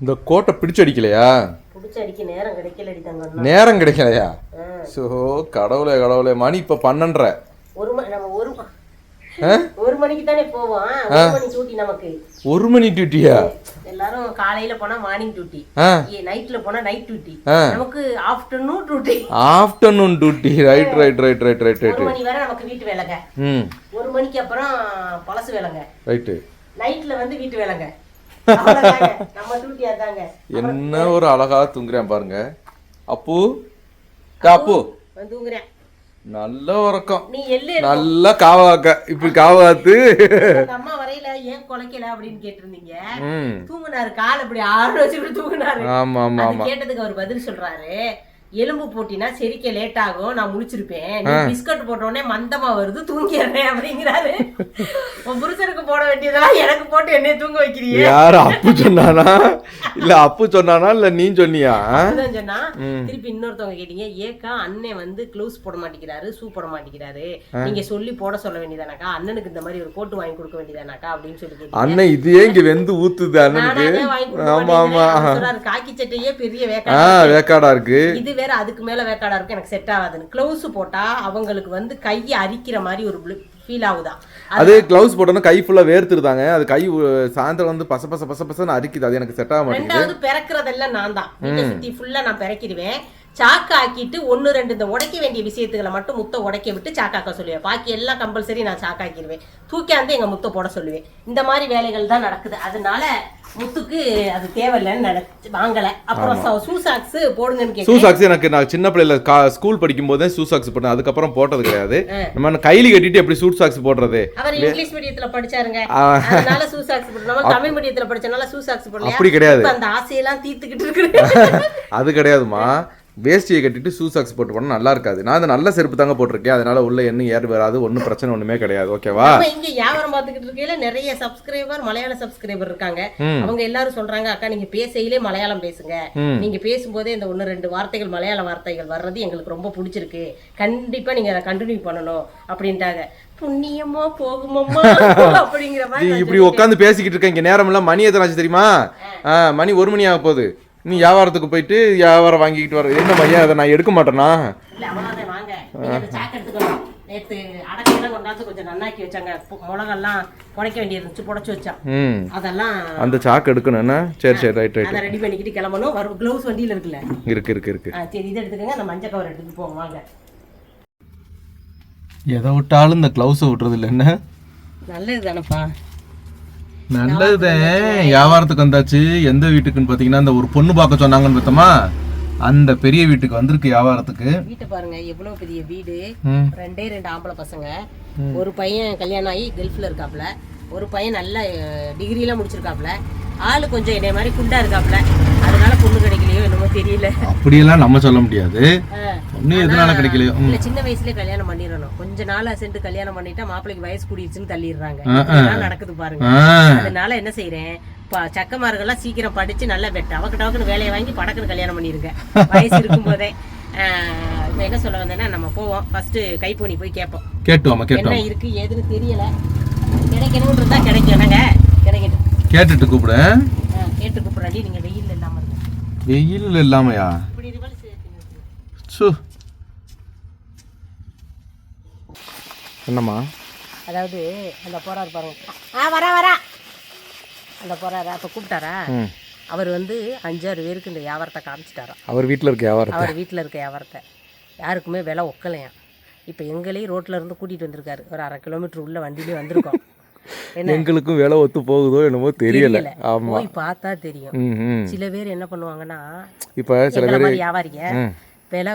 இந்த கோட்டை பிடிச்சு அடிக்கலையா பிடிச்ச அடிக்க நேரம் கிடைக்கலடி நேரம் கிடைக்கலையா. ஸோ கடவுளே கடவுளே மணி இப்போ பன்னெண்டரை. ஒரு மணி நம்ம ஒரு? ஒரு மணிக்கு தானே போவோம். ஒரு மணி டியூட்டி நமக்கு. ஒரு மணி டியூட்டியா எல்லாரும் காலையில போனா மார்னிங் டியூட்டி நைட்ல போனா நைட் டியூட்டி. நமக்கு afternoon duty afternoon duty right right right right right right மணி வரை நமக்கு வீட்டு வேலைங்க. ம். ஒரு மணிக்கு அப்புறம் பழசு வேலைங்க. ரைட்டு நைட்ல வந்து வீட்டு வேலைங்க. என்ன ஒரு அழகா தூங்குறேன் பாருங்க. அப்பு தூங்குறேன். நல்ல உறக்கம். நல்லா காவாக்க இப்படி காவாத்து அம்மா வரையில ஏன் குலைக்கல அப்படின்னு கேட்டிருந்தீங்க? தூங்குனாரு கால் அப்படி ஆறு வச்சுக்கிட்டு தூங்குனாரு. ஆமா ஆமா ஆமா. கேட்டதுக்கு அவர் பதில் சொல்றாரு எலும்பு போட்டினா செரிக்க லேட் ஆகும் நான் முழிச்சிருப்பேன் நீ பிஸ்கட் போட்ட உடனே மந்தமா வருது தூங்கிடுறேன் அப்படிங்கிறாரு. புருஷனுக்கு போட வேண்டியதெல்லாம் எனக்கு போட்டு என்னைய தூங்க வைக்கிறியே? யார் அப்பு சொன்னானா? இல்ல அப்பு சொன்னானா? இல்ல நீ சொன்னியா? சொன்னா திருப்பி இன்னொருத்தவங்க கேட்டீங்க ஏக்கா அண்ணன் வந்து க்ளவுஸ் போட மாட்டேங்கிறாரு ஷூ போட மாட்டேங்கிறாரு. நீங்க சொல்லி போட சொல்ல வேண்டியதானாக்கா? அண்ணனுக்கு இந்த மாதிரி ஒரு கோட்டு வாங்கி கொடுக்க வேண்டியதானாக்கா? அப்படின்னு சொல்லி அண்ணன் இது இங்க வெந்து ஊத்துது அண்ணனுக்கு. ஆமா ஆமா. காக்கி சட்டையே பெரிய வேக்காடு வேக்காடா இருக்கு. இது வேற அதுக்கு மேல வேக்காடா இருக்கு எனக்கு செட் ஆகாதுன்னு. க்ளவுஸ் போட்டா அவங்களுக்கு வந்து கையை அரிக்கிற மாதிரி ஒரு ஃபீல் ஆகுதா அது கிளவுஸ் போட்டோன்னா கை ஃபுல்லா வேர்த்துருதாங்க அது கை சாயந்தரம் வந்து பச பச பச பசன்னு அரிக்குது அது எனக்கு செட் ஆக மாட்டேங்குது. பிறக்கிறதெல்லாம் நான் தான் வீட்டை சுத்தி ஃபுல்லா நான் பிறக்கிடுவேன். சாக்கு ஆக்கிட்டு ஒன்னு ரெண்டு இந்த உடைக்க வேண்டிய விஷயத்துகளை மட்டும் முத்த உடைக்க விட்டு சாக்காக்க சொல்லுவேன். பாக்கி எல்லாம் கம்பல்சரி நான் சாக்காக்கிடுவேன் தூக்கியாந்து எங்க முத்த போட சொல்லுவேன். இந்த மாதிரி வேலைகள் தான் நடக்குது. அதனால முத்துக்கு அது தேவையில்லைன்னு நினைச்சு வாங்கல. அப்புறம் ஷூ சாக்ஸ் போடுங்கன்னு ஷூ கேட்டேன். சாக்ஸ் எனக்கு நான் சின்ன பிள்ளைல கா ஸ்கூல் படிக்கும் போதே ஷூ சாக்ஸ் போட்டேன். அதுக்கப்புறம் போட்டது கிடையாது. நம்ம கைலி கட்டிட்டு எப்படி ஷூட் சாக்ஸ் போடுறது? அவர் இங்கிலீஷ் மீடியத்துல படிச்சாருங்க. அதனால ஷூ சாக்ஸ் போடணும் தமிழ் மீடியத்துல படிச்சனால ஷூ சாக்ஸ் போடலையா? அப்படி கிடையாது. அந்த ஆசையெல்லாம் தீர்த்துக்கிட்டு இருக்கு அது கிடையாதுமா. வேஷ்டியை கட்டிட்டு ஷூ சாக்ஸ் போட்டு போனால் நல்லா இருக்காது. நான் அது நல்ல செருப்பு தாங்க போட்டிருக்கேன். அதனால உள்ள என்ன ஏறு வராது. ஒன்றும் பிரச்சனை ஒன்றுமே கிடையாது. ஓகேவா இங்க வியாபாரம் பார்த்துக்கிட்டு இருக்கையில நிறைய சப்ஸ்கிரைபர் மலையாள சப்ஸ்கிரைபர் இருக்காங்க. அவங்க எல்லாரும் சொல்றாங்க அக்கா நீங்க பேசையிலே மலையாளம் பேசுங்க. நீங்க பேசும்போதே இந்த ஒன்னு ரெண்டு வார்த்தைகள் மலையாள வார்த்தைகள் வர்றது எங்களுக்கு ரொம்ப பிடிச்சிருக்கு. கண்டிப்பா நீங்க அதை கண்டினியூ பண்ணணும் அப்படின்ட்டாங்க. புண்ணியமா போகுமம்மா அப்படிங்கிற மாதிரி இப்படி உட்காந்து பேசிக்கிட்டு இருக்க இங்க நேரம் எல்லாம் மணி எத்தனை ஆச்சு தெரியுமா? மணி ஒரு மணி ஆக போகுது. நீ வியாபாரத்துக்கு போயிட்டு வியாபாரம் வாங்கிக்கிட்டு வர என்ன மையா அதை நான் எடுக்க மாட்டேனா? நேத்து அடக்கையெல்லாம் கொண்டாந்து கொஞ்சம் நன்னாக்கி வச்சாங்க. மிளகெல்லாம் புடைக்க வேண்டியது இருந்துச்சு புடைச்சு வச்சான். ம். அதெல்லாம் அந்த சாக்கு எடுக்கணும் என்ன? சரி சரி ரைட் ரைட் அதை ரெடி பண்ணிக்கிட்டு கிளம்பணும். வரும் க்ளவுஸ் வண்டியில இருக்குல்ல? இருக்கு இருக்கு இருக்கு. ஆ, சரி இதை எடுத்துக்கங்க. அந்த மஞ்சள் கவர் எடுத்துட்டு போங்க வாங்க. எதை விட்டாலும் இந்த க்ளவுஸை விட்டுறது இல்லை என்ன? நல்லது தானப்பா நல்லதுதான். வியாபாரத்துக்கு வந்தாச்சு? எந்த வீட்டுக்குன்னு பார்த்தீங்கன்னா அந்த ஒரு பொண்ணு பார்க்க சொன்னாங்கன்னு பார்த்தோமா? அந்த பெரிய வீட்டுக்கு வந்திருக்கு வியாபாரத்துக்கு. வீட்டை பாருங்க எவ்வளவு பெரிய வீடு. ரெண்டே ரெண்டு ஆம்பளை பசங்க. ஒரு பையன் கல்யாணம் ஆகி கல்ஃப்ல இருக்காப்ல. ஒரு பையன் நல்ல டிகிரி எல்லாம் முடிச்சிருக்காப்ல ஆளு கொஞ்சம் என்னைய மாதிரி குண்டா இருக்காப்ல அதனால பொண்ணு கிடைக்கலையோ என்னமோ தெரியல. அப்படியெல்லாம் நம்ம சொல்ல முடியாது. எதனால கிடைக்கலையோ. இல்ல சின்ன வயசுலயே கல்யாணம் பண்ணிடணும். கொஞ்ச நாள் சென்று கல்யாணம் பண்ணிட்டா மாப்பிள்ளைக்கு வயசு கூடிடுச்சுன்னு தள்ளிடுறாங்க. நடக்குது பாருங்க. அதனால என்ன செய்யறேன் சக்கமார்கள்லாம் சீக்கிரம் படிச்சு நல்லா வெட்ட அவக்கு டவக்குன்னு வேலையை வாங்கி படக்குன்னு கல்யாணம் பண்ணிருங்க. வயசு இருக்கும் போதே. இப்ப என்ன சொல்ல வந்தேன்னா நம்ம போவோம். ஃபர்ஸ்ட் கைப்பூனி போய் கேட்போம். என்ன இருக்கு ஏதுன்னு தெரியல. கிடைக்கணும்னு இருந்தா கிடைக்கும். என்னங்க? கிடைக்கட்டும். கேட்டுட்டு கூப்பிடு. கேட்டு கூப்பிடாடி நீங்க வெயில் இல்லாம இருங்க. வெயில் இல்லாமையா? இப்படி. சு. என்னம்மா? அதாவது அந்த போறாரு பாருங்க. ஆ வரா வரா. அந்த போறாரா? அப்ப கூப்பிட்டாரா? அவர் வந்து அஞ்சாறு பேருக்கு இந்த வியாபாரத்தை காமிச்சிட்டாராம் அவர் வீட்டில் இருக்க வியாபாரம் அவர் வீட்டில் இருக்க வியாபாரத்தை. யாருக்குமே விலை ஒக்கலையாம். இப்போ எங்களையும் ரோட்ல இருந்து கூட்டிட்டு வந்திருக்காரு. ஒரு அரை கிலோமீட்டர் உள்ள வண்டியிலே வந்திருக்கோம். எங்களுக்கும் வேலை ஒத்து போகுதோ என்னமோ தெரியல. ஆமா. போய் பார்த்தா தெரியும். சில பேர் என்ன பண்ணுவாங்கன்னா இப்போ சில பேர் வியாபாரிங்க. விலை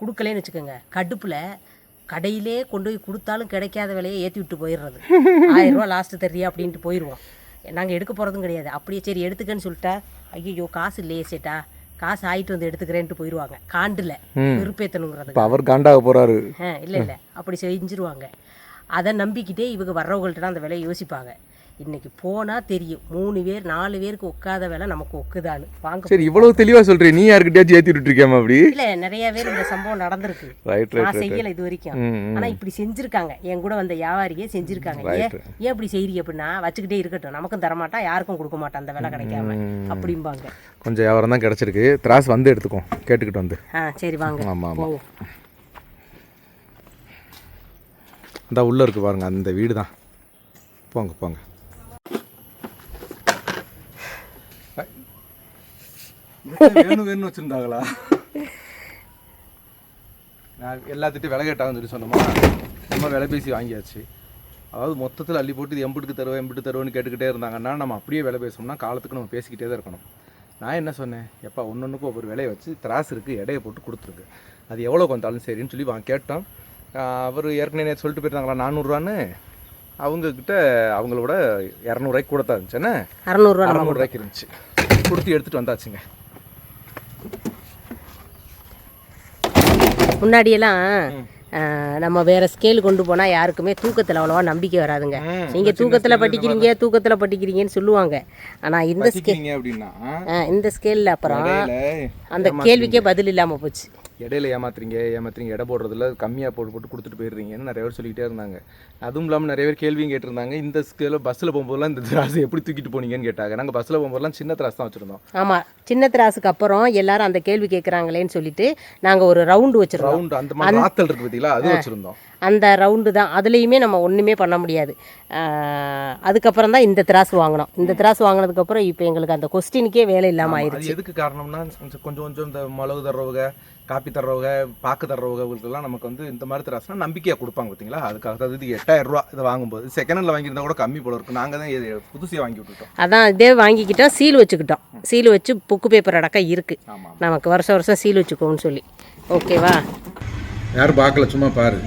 கொடுக்கலேன்னு வச்சுக்கோங்க கடுப்புல கடையிலே கொண்டு போய் கொடுத்தாலும் கிடைக்காத விலையை ஏற்றி விட்டு போயிடுறது. ஆயிரம் ரூபா லாஸ்ட்டு தர்றியா அப்படின்ட்டு போயிடுவோம் நாங்கள் எடுக்க போகிறதும் கிடையாது. அப்படியே சரி எடுத்துக்கன்னு சொல்லிட்டா ஐயோ காசு இல்லையே சேட்டா காசு ஆயிட்டு வந்து எடுத்துக்கிறேன்ட்டு போயிடுவாங்க காண்டில் வெறுப்பேத்தணுங்கிறது அவர் காண்டாக போறாரு. இல்லை இல்லை. அப்படி செஞ்சிருவாங்க. அதை நம்பிக்கிட்டே இவங்க வர்றவங்கள்ட்ட அந்த விலையை யோசிப்பாங்க. இன்னைக்கு போனா தெரியும். மூணு பேர் நாலு பேருக்கு உட்காத வேலை நமக்கு ஒக்குதான்னு. வாங்க சரி இவ்வளவு தெளிவா சொல்றேன் நீ யாருக்கிட்டயாச்சும் ஏத்தி விட்டுருக்கியாமா அப்படி? இல்ல நிறைய பேர் இந்த சம்பவம் நடந்திருக்கு. நான் செய்யல இது வரைக்கும். ம், ம். ஆனா இப்படி செஞ்சிருக்காங்க. என் கூட வந்த வியாபாரியே செஞ்சிருக்காங்க. ஏன் ஏன் இப்படி செய்றீங்க அப்படின்னா வச்சுக்கிட்டே இருக்கட்டும். நமக்கும் தரமாட்டான் யாருக்கும் கொடுக்க மாட்டான் அந்த வேலை கிடைக்காம. அப்படிம்பாங்க. கொஞ்சம் வியாபாரம் தான் கிடைச்சிருக்கு. திராஸ் வந்து எடுத்துக்கோ. கேட்டுக்கிட்டு வந்து. ஆ சரி வாங்க. ஆமா ஆமா போவோம் இந்த உள்ளே இருக்கு பாருங்கள் அந்த வீடு தான் போங்க. போங்க வேணும் வேணும்னு வச்சிருந்தாங்களா? நான் எல்லாத்திட்டும் விலை கேட்டாங்கன்னு சொல்லி சொன்னோமா? நம்ம விலை பேசி வாங்கியாச்சு. அதாவது மொத்தத்தில் அள்ளி போட்டு இது எம்பிட்டுக்கு தருவோம் எம்பிட்டு தருவோன்னு கேட்டுக்கிட்டே இருந்தாங்கன்னா நம்ம அப்படியே விலை பேசணும்னா காலத்துக்கு நம்ம பேசிக்கிட்டே தான் இருக்கணும். நான் என்ன சொன்னேன்? எப்பா ஒன்று ஒன்றுக்கும் ஒவ்வொரு விலையை வச்சு திராஸ் இருக்குது இடையை போட்டு கொடுத்துருக்கு. அது எவ்வளோ வந்தாலும் சரின்னு சொல்லி வாங்க கேட்டோம். அவர் ஏற்கனவே சொல்லிட்டு போயிருந்தாங்களா நானூறுரூவான்னு அவங்கக்கிட்ட அவங்களோட இரநூறுவாய்க்கு கூட தான் இருந்துச்சுன்னு அறநூறுவா அறநூறுவாய்க்கு இருந்துச்சு. கொடுத்து எடுத்துகிட்டு வந்தாச்சுங்க. முன்னாடியெல்லாம் நம்ம வேற ஸ்கேல் கொண்டு போனா யாருக்குமே தூக்கத்துல அவ்வளவா நம்பிக்கை வராதுங்க. ம், நீங்க தூக்கத்துல பட்டிக்கிறீங்க தூக்கத்துல பட்டிக்கிறீங்கன்னு சொல்லுவாங்க. ஆனா இந்த ஸ்கே வச்சுக்கிங்க அப்படின்னா ஆ, இந்த ஸ்கேல்ல அப்புறம் அந்த கேள்விக்கே பதில் இல்லாம போச்சு. இடையில ஏமாத்துறீங்க ஏமாத்துறீங்க எடை போடுறதுல கம்மியாக போட்டு போட்டு கொடுத்துட்டு போயிடுறீங்கன்னு நிறைய பேர் சொல்லிக்கிட்டே இருந்தாங்க. அதுவும் இல்லாமல் நிறைய பேர் கேள்வியும் கேட்டிருந்தாங்க இந்த ஸ்கேல பஸ்ஸில் போகும்போதெல்லாம் இந்த திராசை எப்படி தூக்கிட்டு போனீங்கன்னு கேட்டாங்க. நாங்கள் பஸ்ஸில் போகும்போதெல்லாம் சின்ன திராஸ் தான் வச்சுருந்தோம். ஆமா சின்ன திராசுக்கு அப்புறம் எல்லாரும் அந்த கேள்வி கேட்குறாங்களேன்னு சொல்லிட்டு நாங்க ஒரு ரவுண்டு வச்சிருந்தோம். ரவுண்ட் அந்த மாதிரி ஆத்தல் இருக்கு பார்த்தீங்களா? அது வச்சுருந்தோம். அந்த ரவுண்டு தான். அதுலேயுமே நம்ம ஒன்றுமே பண்ண முடியாது. அதுக்கப்புறம் தான் இந்த திராசு வாங்கினோம். இந்த திராசு வாங்கினதுக்கப்புறம் இப்போ எங்களுக்கு அந்த கொஸ்டினுக்கே வேலை இல்லாமல் ஆயிடுச்சு எதுக்கு காரணம்னா கொஞ்சம் கொஞ்சம் இந்த மிளகு தர்றவங்க காப்பி தர்றவங்க பாக்கு தர்றவங்களுக்கெல்லாம் நமக்கு வந்து இந்த மாதிரி திராசுனா நம்பிக்கையாக கொடுப்பாங்க பார்த்தீங்களா அதுக்காக தான் இது எட்டாயிரம் ரூபா இதை வாங்கும்போது. செகண்ட் ஹேண்டில் வாங்கியிருந்தா கூட கம்மி போல இருக்கு. நாங்கள் தான் இது புதுசையாக வாங்கி விட்டுட்டோம். அதான் இதே வாங்கிக்கிட்டோம் சீல் வச்சுக்கிட்டோம். சீல் வச்சு புக்கு பேப்பர் அடக்கம் இருக்குது நமக்கு வருஷம் வருஷம் சீல் வச்சுக்கோன்னு சொல்லி. ஓகேவா யாரும் பார்க்கல சும்மா பாரு.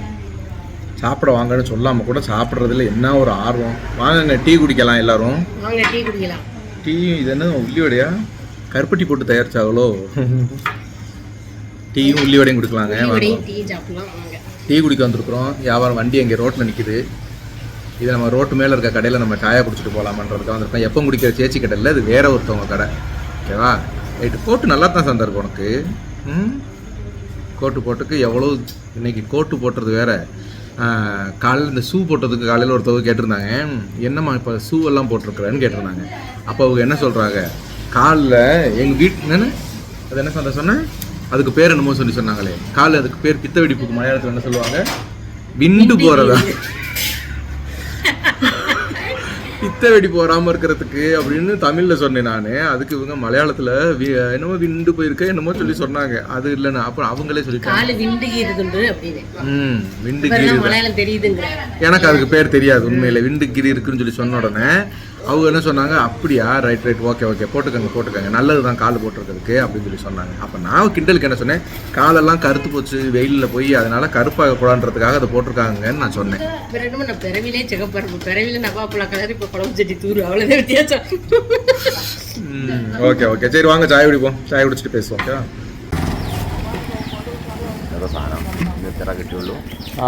சாப்பிட வாங்கன்னு சொல்லாமல் கூட சாப்பிட்றதுல என்ன ஒரு ஆர்வம்? வாங்கங்க டீ குடிக்கலாம் எல்லாரும். வாங்க டீ குடிக்கலாம். டீ இது என்ன உள்ளி வடையா கருப்பட்டி போட்டு தயாரிச்சாங்களோ? டீயும் உள்ளி வடையும் கொடுக்கலாங்க. டீ குடிக்க வந்திருக்கிறோம். வியாபாரம் வண்டி அங்கே ரோட்டில் நிற்கிது இது நம்ம ரோட்டு மேலே இருக்க கடையில் நம்ம சாயா குடிச்சிட்டு போகலாமன்றதுக்காக வந்திருக்கோம் எப்போ குடிக்கிற சேச்சி கடை இல்லை இது வேற ஒருத்தவங்க கடை. ஓகேவா? ரைட்டு கோட்டு நல்லா தான் சந்தா இருக்கும் உனக்கு. ம்? கோட்டு போட்டுக்கு எவ்வளோ இன்னைக்கு கோட்டு போட்டுறது வேற. காலையில் இந்த ஷூ போட்டதுக்கு காலையில் ஒருத்தவங்க கேட்டிருந்தாங்க. என்னம்மா இப்போ ஷூ எல்லாம் போட்டிருக்கிறேன்னு கேட்டிருந்தாங்க. அப்போ அவங்க என்ன சொல்கிறாங்க காலில் எங்கள் வீட்டு என்னன்னு? அது என்ன சொல்ல சொன்னேன் அதுக்கு பேர் என்னமோ சொல்லி சொன்னாங்களே. காலில் அதுக்கு பேர் பித்த வெடிப்புக்கு மலையாளத்தில் என்ன சொல்லுவாங்க? விண்டு போகிறதா பித்த வெடிப்பு வராமல் இருக்கிறதுக்கு அப்படின்னு தமிழில் சொன்னேன் நான். அதுக்கு இவங்க மலையாளத்தில் என்னமோ விண்டு போயிருக்க என்னமோ சொல்லி சொன்னாங்க. அது இல்லைன்னு அப்புறம் அவங்களே சொல்லிட்டாங்க. காலு ம் விண்டு கிரி எனக்கு அதுக்கு பேர் தெரியாது உண்மையில. விண்டு கிரி இருக்குன்னு சொல்லி சொன்ன உடனே அவங்க என்ன சொன்னாங்க அப்படியா ரைட் ரைட் ஓகே ஓகே போட்டுக்கோங்க போட்டுக்கோங்க. நல்லது தான் கால் போட்டுருக்கிறதுக்கு அப்படின்னு சொல்லி சொன்னாங்க. அப்போ நான் கிண்டலுக்கு என்ன சொன்னேன் காலெல்லாம் கருத்து போச்சு வெயிலில் போய் அதனால கருப்பாக கூடான்றதுக்காக அதை போட்டிருக்காங்கன்னு நான் சொன்னேன். நான் பிறவிலே சிகப்பாக பிறவில நவாப்பழம் கலர் இப்போ குழம்பு செடி தூர் அவ்வளோதான் வித்தியாசம். ஓகே ஓகே சரி வாங்க சாய் குடிப்போம். சாய் குடிச்சிட்டு பேசுவோம் ஓகேவா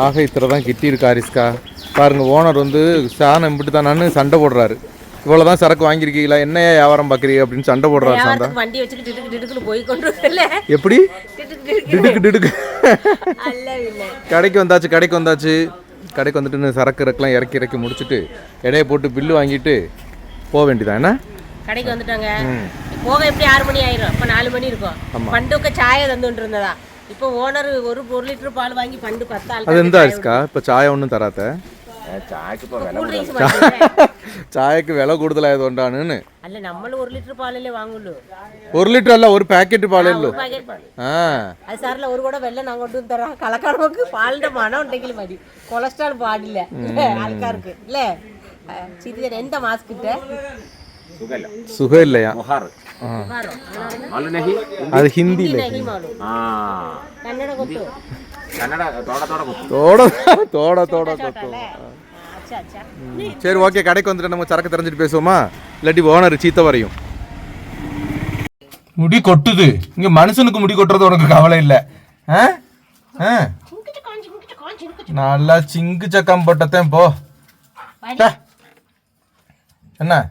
ஆக இத்தனை தான் கிட்டியிருக்கா ரிஸ்கா பாருங்கள் ஓனர் வந்து சாணம் இப்படி தானான்னு சண்டை போடுறாரு. இவ்வளோ தான் சரக்கு வாங்கியிருக்கீங்களா? என்னையா வியாபாரம் பார்க்குறீங்க அப்படின்னு சண்டை போடுறாரு சாந்தா. வண்டி வச்சுக்கிட்டு டிடுக்கு டிடுக்குன்னு போய் கொண்டு வரல எப்படி? டிடுக்கு டிடுக்கு. டிடுக்கு அல்ல இல்லை கடைக்கு வந்தாச்சு கடைக்கு வந்தாச்சு. கடைக்கு வந்துட்டு இந்த சரக்கு இறக்கலாம் இறக்கி இறக்கி முடிச்சுட்டு இடையை போட்டு பில்லு வாங்கிட்டு போக வேண்டியதான் என்ன? கடைக்கு வந்துட்டாங்க. போக எப்படி ஆறு மணி ஆயிரும்? அப்ப நாலு மணி இருக்கும். பண்டுக்க சாய தந்துட்டு இருந்ததா? இப்போ ஓனர் ஒரு ஒரு லிட்டர் பால் வாங்கி பண்டு பத்து அது எந்த அரிசிக்கா இப்போ சாய ஒன்றும் தராத்த ചായക്ക് വില കൂടുതലായതുകൊണ്ടാണ് അല്ല നമ്മൾ ഒരു ലിറ്റർ പാലല്ലേ വാങ്ങുള്ളൂ. ഒരു ലിറ്റർ അല്ല ഒരു പാക്കറ്റ് പാലേ ഉള്ളൂ. ആ. അത് സാറില്ല ഒരു കൂടെ വെള്ളം അങ്ങോട്ടും തരാം. കളക്കാർക്ക് പാലിന്റെ മണം ഉണ്ടെങ്കിൽ മതി. കൊളസ്ട്രോൾ പാടില്ല ആൾക്കാർക്ക് അല്ലേ? ചിരിച്ചാൽ എന്താ മാസ്ക് ഇട്ടേ. സുഖമില്ല അത് ഹിന്ദിയില്ലേ കന്നഡ തോട തോട തോട തോട சரி ஓகே கடைக்கு வந்துட்டு நம்ம சரக்கு தெரிஞ்சுட்டு பேசுவோமா? இல்லாட்டி ஓனர் சீத்த வரையும். முடி கொட்டுது. இங்க மனுஷனுக்கு முடி கொட்டுறது உனக்கு கவலை இல்லை. ஆ? ஆ? நல்லா சிங்கு சக்கம் போட்டத்தேன் போ. டே. என்ன?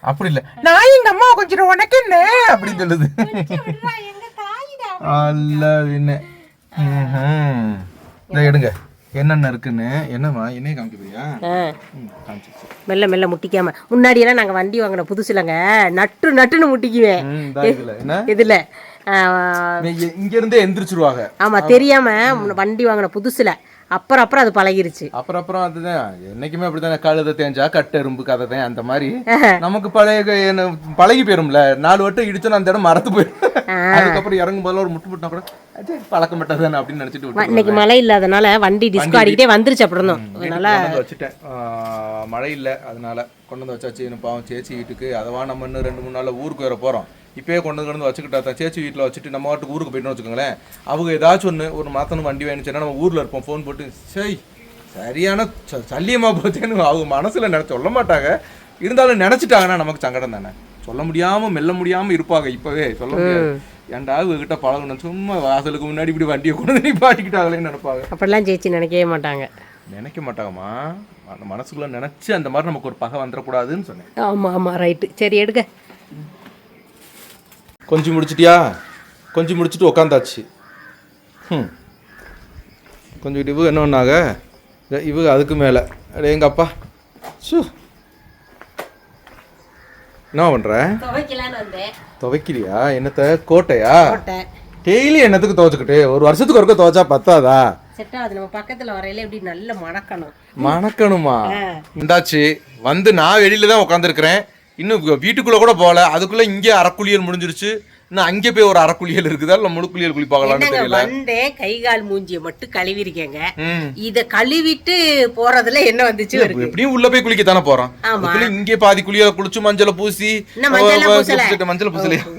அப்படி இல்ல. நான் எங்க அம்மா கொஞ்சம் உனக்கு என்ன? அப்படின்னு சொல்லுது. விடுறா எங்க தாயிடா அல்ல என்ன. இதை எடுங்க. என்னென்ன இருக்குன்னு என்னம்மா என்னைய காமிக்க போறியா ம், காமிச்சிருச்சு. மெல்ல மெல்ல முட்டிக்காம. முன்னாடி எல்லாம் நாங்க வண்டி வாங்கின புதுசுலங்க. நட்டு நட்டுன்னு முட்டிக்குவேன். இதுல. இங்க இருந்தே எந்திரிச்சிருவாங்க. ஆமா தெரியாம வண்டி வாங்கின புதுசுல. அப்புறம் அப்புறம் அது பழகிருச்சு. அப்புறம் அப்புறம் அதுதான். என்னைக்குமே அப்படித்தானே கழுத தேஞ்சா கட்டெரும்பு கதை தான். அந்த மாதிரி நமக்கு பழைய பழகி போயிரும்ல. நாலு வட்டம் இடிச்சோன்னா அந்த இடம் மறந்து போயிடும் அதுக்கப்புறம் இறங்கும் போதுல ஒரு முட்டு முட்டினா கூட அப்படின்னு நினைச்சிட்டு விட்டுருவாங்க. இன்னைக்கு மழை இல்லாதனால வண்டி டிஸ்க் ஆடிக்கிட்டே வந்துருச்சு அப்படி இருந்தோம் வீட்டுக்கு அதனால வச்சுட்டேன். மழை இல்லை அதனால கொண்டு வந்து வச்சாச்சு பாவம் சேச்சி வீட்டுக்கு. அதவா நம்ம இன்னும் ரெண்டு மூணு நாள்ல ஊருக்கு வர போறோம். இப்பயே கொண்டு வந்து வச்சுக்கிட்டா தான் சேச்சி வீட்டில் வச்சுட்டு நம்ம வாட்டுக்கு ஊருக்கு போயிட்டோம்னு வச்சுக்கோங்களேன். அவங்க ஏதாச்சும் ஒன்று ஒரு மாத்தணும் வண்டி வேணுச்சுன்னா நம்ம ஊர்ல இருப்போம். ஃபோன் போட்டு சரி சரியான ச- சல்லியமா போச்சேன்னு அவங்க மனசுல நினைச்சு சொல்ல மாட்டாங்க. இருந்தாலும் நினைச்சிட்டாங்கன்னா நமக்கு சங்கடம் தானே. சொல்ல முடியாம மெல்ல முடியாம இருப்பாங்க இப்பவே. சொல்ல முடியாது. ஏன்டா இவகிட்ட பழகணும் சும்மா வாசலுக்கு முன்னாடி இப்படி வண்டியை கொண்டு வந்து நிப்பாட்டிக்கிட்டாங்களேன்னு நினைப்பாங்க. அப்படிலாம் ஜெயிச்சு நினைக்கவே மாட்டாங்க. நினைக்க மாட்டாங்கம்மா. அந்த மனசுக்குள்ள நினைச்சு அந்த மாதிரி நமக்கு ஒரு பகை வந்துடக்கூடாதுன்னு சொன்னேன். ஆமா ஆமா ரைட்டு சரி எடுக்க கொஞ்சம் முடிச்சிட்டியா? கொஞ்சம் முடிச்சிட்டு உக்காந்தாச்சு. ம் கொஞ்சம் இவங்க என்ன பண்ணாங்க இத- இவங்க அதுக்கு மேலே. அடே எங்க அப்பா ஷூ. என்ன பண்ற? துவைக்கலான்னு வந்தேன். என்னத்த? கோட்டையா? டெய்லி என்னத்துக்கு துவைச்சுக்கிட்டு? ஒரு வருஷத்துக்கு ஒருக்க துவைச்சா பத்தாதா? செட் ஆகுது நம்ம பக்கத்துல வரையில எப்படி நல்ல மணக்கணும். மணக்கணுமா? இந்தாச்சு வந்து நான் வெளியில தான் உட்காந்துருக்கிறேன் இன்னும் வீட்டுக்குள்ள கூட போகல. அதுக்குள்ள இங்கே அறக்குளியல் முடிஞ்சிருச்சு. இன்னும் அங்கே போய் ஒரு அறக்குளியல் இருக்குதா. இல்லை முழுக்குளியல் குளிப்பாங்களான்னு தெரியல. வந்தேன் கை கால் மூஞ்சிய மட்டும் கழுவிருக்கேங்க. இத கழுவிட்டு போறதுல என்ன வந்துச்சு இருக்கு? எப்படியும் உள்ள போய் குளிக்க தானே போறோம். இங்கே பாதி குளிய குளிச்சு மஞ்சளை பூசி மஞ்சள் பூசல? மஞ்சள்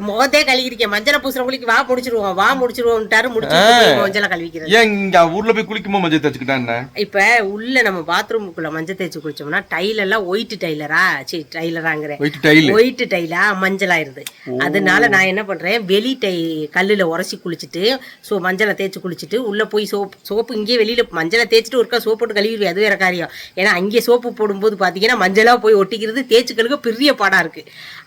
முகத்தே கழுவிருக்கேன் மஞ்சளை பூசுறவங்களுக்கு வா முடிச்சிருவோம். வா முடிச்சிருவோம்ட்டாரு முடிச்சு மஞ்சளை கழுவிக்கிறது. ஏன் இங்க ஊர்ல போய் குளிக்கும்போது மஞ்சள் தச்சுக்கிட்டா என்ன? இப்ப உள்ள நம்ம பாத்ரூமுக்குள்ள மஞ்சள் தேய்ச்சி குளிச்சோம்னா டைல் எல்லாம் ஒயிட் டைலரா சரி டைலராங்கிறேன் ஒயிட் டைல் ஒயிட் டைலா மஞ்சளாயிருது. அதனால நான் என்ன பண்றேன் வெளி டை கல்லுல உரசி குளிச்சுட்டு சோ மஞ்சளை தேய்ச்சி குளிச்சுட்டு உள்ள போய் சோப் சோப்பு இங்கே வெளியில மஞ்சளை தேய்ச்சிட்டு ஒருக்கா சோப் போட்டு கழுவிடுவேன் அது வேற காரியம். ஏன்னா அங்கே சோப்பு போடும்போது பாத்தீங்கன்னா மஞ்சளா போய் ஒட்டிக்கிறது தேய்ச்சி கழுக பெரிய பாடா இருக்கு.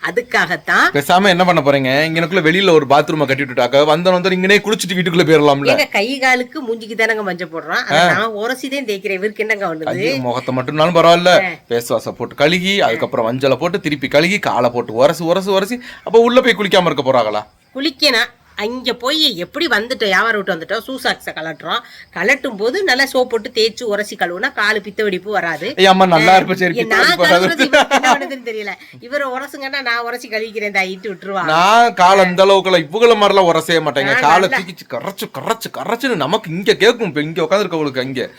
அதுக்காகத்தான் பேசாம என்ன பண்ண போறீங்க? இங்கனக்குள்ள வெளியில ஒரு பாத்ரூமை கட்டி விட்டுட்டாக்க வந்த வந்து இங்கனே குளிச்சுட்டு வீட்டுக்குள்ள போயிடலாம்ல கை காலுக்கு மூஞ்சிக்கு தானங்க மஞ்சள் போடுறோம் நான் உரசிதான் தேய்க்கிறேன். இவருக்கு என்னங்க ஐயோ, முகத்தை மட்டும்னாலும் பரவாயில்ல. ஃபேஸ் வாஷை போட்டு கழுகி அதுக்கப்புறம் மஞ்சளை போட்டு திருப்பி கழுகி காலை போட்டு உரசி உரசி உரசி அப்போ உள்ள போய் குளிக்காம இருக்க போறாங்களா? குளிக்கணும் அங்க போய் எப்படி வந்துட்டோம்? வியாபாரம் விட்டு வந்துட்டோம்? சூசாக்ஸை கலட்டுறோம் கலட்டும் போது நல்லா சோப் போட்டு தேய்ச்சி உரசி கழுவுனா காலு பித்த வெடிப்பு வராது. நான் தெரியல. இவர் உரசுங்கன்னா நான் உரசி கழுவிக்கிறேன் தாயிட்டு விட்டுருவா. நான் காலை அந்த அளவுக்குலாம் இவங்கள மாதிரிலாம் உரசே மாட்டேங்க. காலை தூக்கி கரைச்சு கரைச்சு கரைச்சுன்னு நமக்கு இங்க கேட்கும். இப்ப இங்க உட்காந்துருக்கவங்களுக்கு அங்க.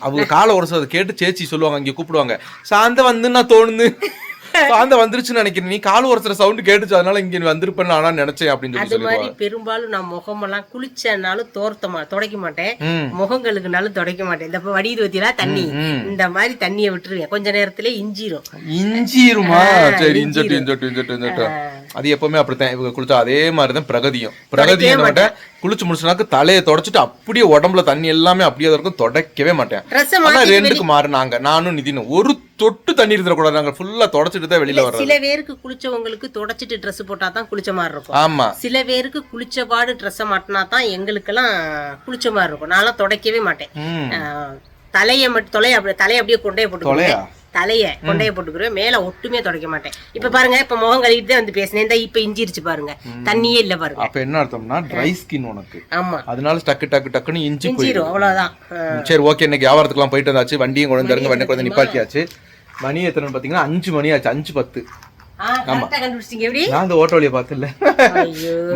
அவங்க காலை உரசதை கேட்டு சேச்சி சொல்லுவாங்க இங்க கூப்பிடுவாங்க. சாந்த வந்து நான் தோணுது. சாந்த வந்துருச்சுன்னு நினைக்கிறேன். நீ கால் உரசுற சவுண்ட் கேட்டுச்சு அதனால இங்க வந்திருப்பேன்னு ஆனா நினைச்சேன் அப்படின்னு சொல்லி அது மாதிரி பெரும்பாலும் நான் முகமெல்லாம் குளிச்சனாலும் தோர்த்தமா துடைக்க மாட்டேன். முகங்களுக்குனாலும் துடைக்க மாட்டேன். இந்த வடிது வத்திலா தண்ணி. இந்த மாதிரி தண்ணியை விட்டுருவேன் கொஞ்ச நேரத்துல இஞ்சிரும். இஞ்சிருமா? சரி இஞ்சட்டு இஞ்சட்டு இஞ்சட்டு இஞ்சட்டு. அது எப்பவுமே அப்படித்தான். இவங்க குளிச்சா அதே மாதிரிதான் பிரகதியும். பிரகதி என்ன மாட்டேன். குளிச்சு முடிச்சனாக்கு தலையை தொடச்சிட்டு அப்படியே உடம்புல தண்ணி எல்லாமே அப்படியே இருக்கும் தொடக்கவே மாட்டேன். ரெண்டுக்கு மாறினாங்க. நானும் நிதினும். ஒரு தொட்டு தண்ணி இருந்துடக்கூடாது நாங்க ஃபுல்லா தொடச்சிட்டு தான் வெளியில வர்றது சில பேருக்கு குளிச்சவங்களுக்கு தொடச்சிட்டு Dress போட்டா தான் குளிச்ச மாதிரி இருக்கும். ஆமா. சில பேருக்கு குளிச்ச பாடு ட்ரெஸ்ஸை மாட்டினா தான் எங்களுக்கெல்லாம் குளிச்ச மாதிரி இருக்கும். நான்லாம் துடைக்கவே மாட்டேன். தலையை மட்டும் தொலைய அப்படி தலையை அப்படியே கொண்டே போட்டுக்குவேன். தொலையா? கொண்டைய போட்டுக்குருவேன் மேல ஒட்டுமே துடைக்க மாட்டேன். இப்ப பாருங்க இப்ப முகம் கழுவிட்டு தான் வந்து பேசினேன். இந்த இப்ப இஞ்சிருச்சு பாருங்க. தண்ணியே இல்ல பாருங்க. அப்ப என்ன அர்த்தம்னா ட்ரை ஸ்கின் உனக்கு. ஆமா. அதனால டக்கு டக்கு டக்குன்னு இஞ்சி போயிடும் அவ்வளவுதான். சரி ஓகே இன்னைக்கு வியாபாரத்துக்குலாம் போயிட்டு வந்தாச்சு. வண்டியும் கொண்டு வந்துருங்க வண்டி கொண்டு வந்து நிப்பாட்டியாச்சு. மணி எத்தனை பாத்தீங்கன்னா அஞ்சு மணி ஆச்சு அஞ்சு பத்து. நான் அந்த ஓட்ட வழியை பார்த்தல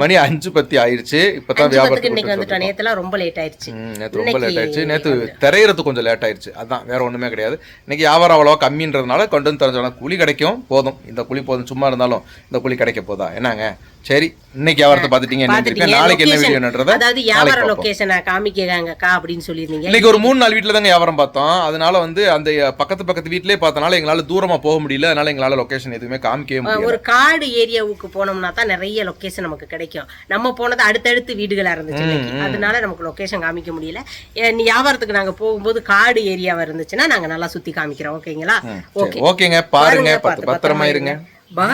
மணி அஞ்சு பத்தி ஆயிருச்சு இப்பதான் வந்துட்டோம். நேத்துல ரொம்ப லேட் ஆயிருச்சு நேத்து ரொம்ப லேட் ஆயிடுச்சு. நேத்து திரையிறது கொஞ்சம் லேட் அதான் வேற ஒண்ணுமே கிடையாது. இன்னைக்கு வியாபாரம் அவ்வளவா கம்மின்றதுனால கொண்டு வந்து தரஞ்சோம் குழி கிடைக்கும் போதும். இந்த குழி போதும். சும்மா இருந்தாலும் இந்த குழி கிடைக்க போதா? என்னங்க? சரி இன்னைக்கு வியாபாரத்தை பார்த்துட்டீங்க என்ன. நாளைக்கு என்ன. வீடியோன்றத அதாவது வியாபார லொகேஷனை காமிக்கிறாங்கக்கா அப்படின்னு சொல்லியிருந்தீங்க. இன்னைக்கு ஒரு மூணு நாலு வீட்டில் தாங்க வியாபாரம் பார்த்தோம். அதனால வந்து அந்த பக்கத்து பக்கத்து வீட்டிலே பார்த்தனால எங்களால தூரமா போக முடியல. அதனால எங்களால லொகேஷன் எதுவுமே காமிக்கவே முடியல. ஒரு காடு ஏரியாவுக்கு போனோம்னா தான் நிறைய லொகேஷன் நமக்கு கிடைக்கும். நம்ம போனது அடுத்தடுத்து வீடுகளா இருந்துச்சு. அதனால நமக்கு லொகேஷன் காமிக்க முடியல. நீ வியாபாரத்துக்கு நாங்க போகும்போது காடு ஏரியாவா இருந்துச்சுன்னா நாங்க நல்லா சுத்தி காமிக்கிறோம். ஓகேங்களா? சரி, ஓகேங்க. பாருங்க. பத்து பத்திரமா இருங்க. பா